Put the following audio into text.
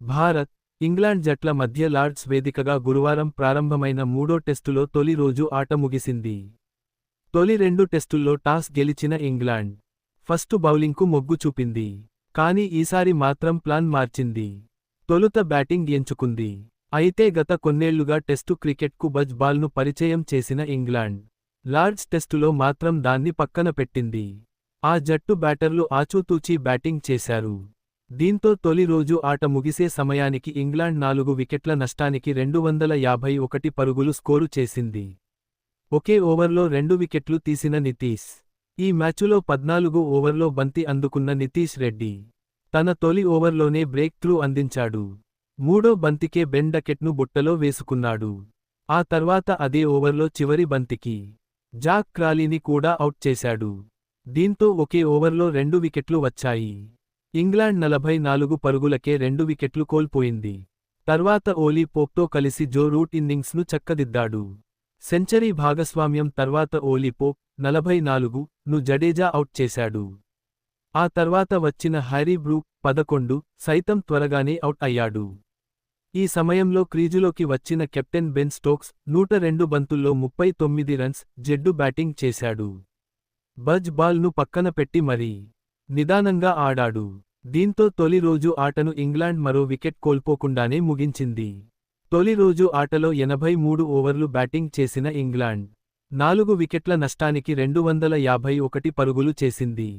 Bharat England జట్ల మధ్య Lord's వేదికగా గురువారం ప్రారంభమైన మూడో టెస్టులో తొలి రోజు ఆట ముగిసింది. తొలి రెండు టెస్టుల్లో టాస్ గెలిచిన ఇంగ్లాండ్ ఫస్ట్ బౌలింగ్కు మొగ్గు చూపింది. కానీ ఈసారి మాత్రం ప్లాన్ మార్చింది. తొలుత బ్యాటింగ్ ఎంచుకుంది. అయితే గత కొన్నేళ్ళుగా టెస్టు క్రికెట్కు బజ్ బాల్ను పరిచయం చేసిన ఇంగ్లాండ్ లార్డ్స్ టెస్టులో మాత్రం దాన్ని పక్కన పెట్టింది. ఆ జట్టు బ్యాటర్లు ఆచూతూచీ బ్యాటింగ్ చేశారు. దీంతో తొలి రోజు ఆట ముగిసే సమయానికి ఇంగ్లాండ్ నాలుగు వికెట్ల నష్టానికి రెండు వందల యాభై ఒకటి పరుగులు స్కోరు చేసింది. ఒకే ఓవర్లో రెండు వికెట్లు తీసిన నితీష్. ఈ మ్యాచులో పద్నాలుగు ఓవర్లో బంతి అందుకున్న నితీష్ రెడ్డి. తన తొలి ఓవర్లోనే బ్రేక్ త్రూ అందించాడు. మూడో బంతికే బెండకెట్ను బుట్టలో వేసుకున్నాడు. ఆ తర్వాత అదే ఓవర్లో చివరి బంతికి జాక్ క్రాలీని కూడా అవుట్ చేశాడు. దీంతో ఒకే ఓవర్లో రెండు వికెట్లు వచ్చాయి. ఇంగ్లాండ్ నలభై నాలుగు పరుగులకే రెండు వికెట్లు కోల్పోయింది. తర్వాత ఓలీ పోప్తో కలిసి జో రూట్ ఇన్నింగ్స్ను చక్కదిద్దాడు. సెంచరీ భాగస్వామ్యం తర్వాత ఓలీ పోప్ నలభై నాలుగు ను జడేజా అవుట్ చేశాడు. ఆ తర్వాత వచ్చిన హ్యారీ బ్రూక్ పదకొండు సైతం త్వరగానే అవుట్ అయ్యాడు. ఈ సమయంలో క్రీజులోకి వచ్చిన కెప్టెన్ బెన్ స్టోక్స్ నూట రెండు బంతుల్లో ముప్పై తొమ్మిది రన్స్ జెడ్డు బ్యాటింగ్ చేశాడు. బజ్ బాల్ను పక్కన పెట్టి మరీ నిదానంగా ఆడాడు. దీంతో తొలి రోజు ఆటను ఇంగ్లాండ్ మరో వికెట్ కోల్పోకుండానే ముగించింది. తొలి రోజు ఆటలో ఎనభై మూడు ఓవర్లు బ్యాటింగ్ చేసిన ఇంగ్లాండ్ నాలుగు వికెట్ల నష్టానికి రెండు వందల యాభై ఒకటి పరుగులు చేసింది.